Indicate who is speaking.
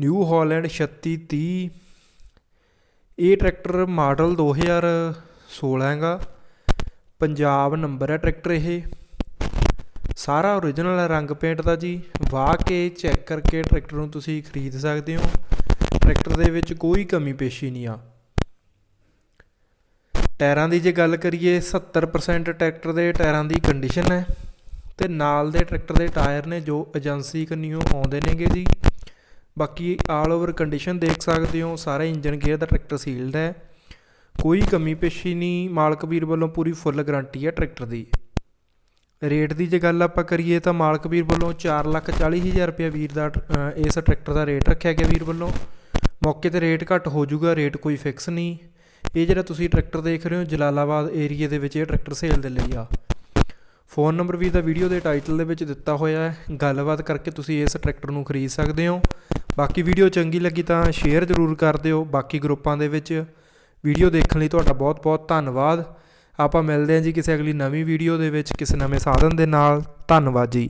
Speaker 1: New Holland 3630 ਇਹ tractor model 2016 ਹੈਗਾ। Punjab number ਹੈ ਟਰੈਕਟਰ ਇਹ। ਸਾਰਾ ਓਰੀਜਨਲ ਹੈ, ਰੰਗ ਪੇਂਟ ਦਾ ਜੀ। ਵਾਹ ਕੇ ਚੈੱਕ ਕਰਕੇ ਟਰੈਕਟਰ ਨੂੰ ਤੁਸੀਂ ਖਰੀਦ ਸਕਦੇ ਹੋ। ਟਰੈਕਟਰ ਦੇ ਵਿੱਚ ਕੋਈ ਕਮੀ ਪੇਸ਼ੀ ਨਹੀਂ ਆ। ਟਾਇਰਾਂ ਦੀ ਜੇ ਗੱਲ ਕਰੀਏ 70% ਟਰੈਕਟਰ ਦੇ ਟਾਇਰਾਂ ਦੀ ਕੰਡੀਸ਼ਨ ਹੈ। ਤੇ ਨਾਲ ਦੇ ਟਰੈਕਟਰ ਦੇ ਟਾਇਰ ਨੇ ਜੋ ਏਜੰਸੀ ਕੰਨੀਓ ਆਉਂਦੇ ਨੇਗੇ ਜੀ। ਬਾਕੀ ਆਲ ਓਵਰ ਕੰਡੀਸ਼ਨ ਦੇਖ ਸਕਦੇ ਹੋ ਸਾਰਾ ਇੰਜਨ ਗੇਅਰ ਦਾ ਟਰੈਕਟਰ ਸੀਲਡ ਹੈ। ਕੋਈ ਕਮੀ ਪੇਸ਼ੀ ਨਹੀਂ ਮਾਲਕ ਵੀਰ ਵੱਲੋਂ ਪੂਰੀ ਫੁੱਲ ਗਾਰੰਟੀ ਹੈ ਟਰੈਕਟਰ ਦੀ। ਰੇਟ ਦੀ ਜੇ ਗੱਲ ਆਪਾਂ ਕਰੀਏ ਤਾਂ ਮਾਲਕ ਵੀਰ ਵੱਲੋਂ 440000 ਰੁਪਏ ਵੀਰ ਦਾ ਅ, ਇਸ ਟਰੈਕਟਰ ਦਾ ਰੇਟ ਰੱਖਿਆ ਗਿਆ ਵੀਰ ਵੱਲੋਂ। ਮੌਕੇ ਤੇ ਰੇਟ ਘੱਟ ਹੋ ਜਾਊਗਾ ਰੇਟ ਕੋਈ ਫਿਕਸ ਨਹੀਂ। ਇਹ ਜਿਹੜਾ ਤੁਸੀਂ ਟਰੈਕਟਰ ਦੇਖ ਰਹੇ ਹੋ ਜਲਾਲਾਬਾਦ ਏਰੀਆ ਦੇ ਵਿੱਚ ਇਹ ਟਰੈਕਟਰ ਸੇਲ ਦੇ ਲਈ ਆ। ਫੋਨ ਨੰਬਰ ਵੀ ਇਹਦਾ ਵੀਡੀਓ ਦੇ ਟਾਈਟਲ ਦੇ ਵਿੱਚ ਦਿੱਤਾ ਹੋਇਆ ਹੈ। ਗੱਲਬਾਤ ਕਰਕੇ ਤੁਸੀਂ ਇਸ ਟਰੈਕਟਰ ਨੂੰ ਖਰੀਦ ਸਕਦੇ ਹੋ। ਬਾਕੀ ਵੀਡੀਓ ਚੰਗੀ ਲੱਗੀ ਤਾਂ ਸ਼ੇਅਰ ਜ਼ਰੂਰ ਕਰ ਦਿਓ। ਬਾਕੀ ਗਰੁੱਪਾਂ ਦੇ ਵਿੱਚ ਵੀਡੀਓ ਦੇਖਣ ਲਈ ਤੁਹਾਡਾ ਬਹੁਤ ਬਹੁਤ ਧੰਨਵਾਦ। ਆਪਾਂ ਮਿਲਦੇ ਹਾਂ ਜੀ ਕਿਸੇ ਅਗਲੀ ਨਵੀਂ ਵੀਡੀਓ ਦੇ ਵਿੱਚ ਕਿਸੇ ਨਵੇਂ ਸਾਧਨ ਦੇ ਨਾਲ। ਧੰਨਵਾਦ ਜੀ।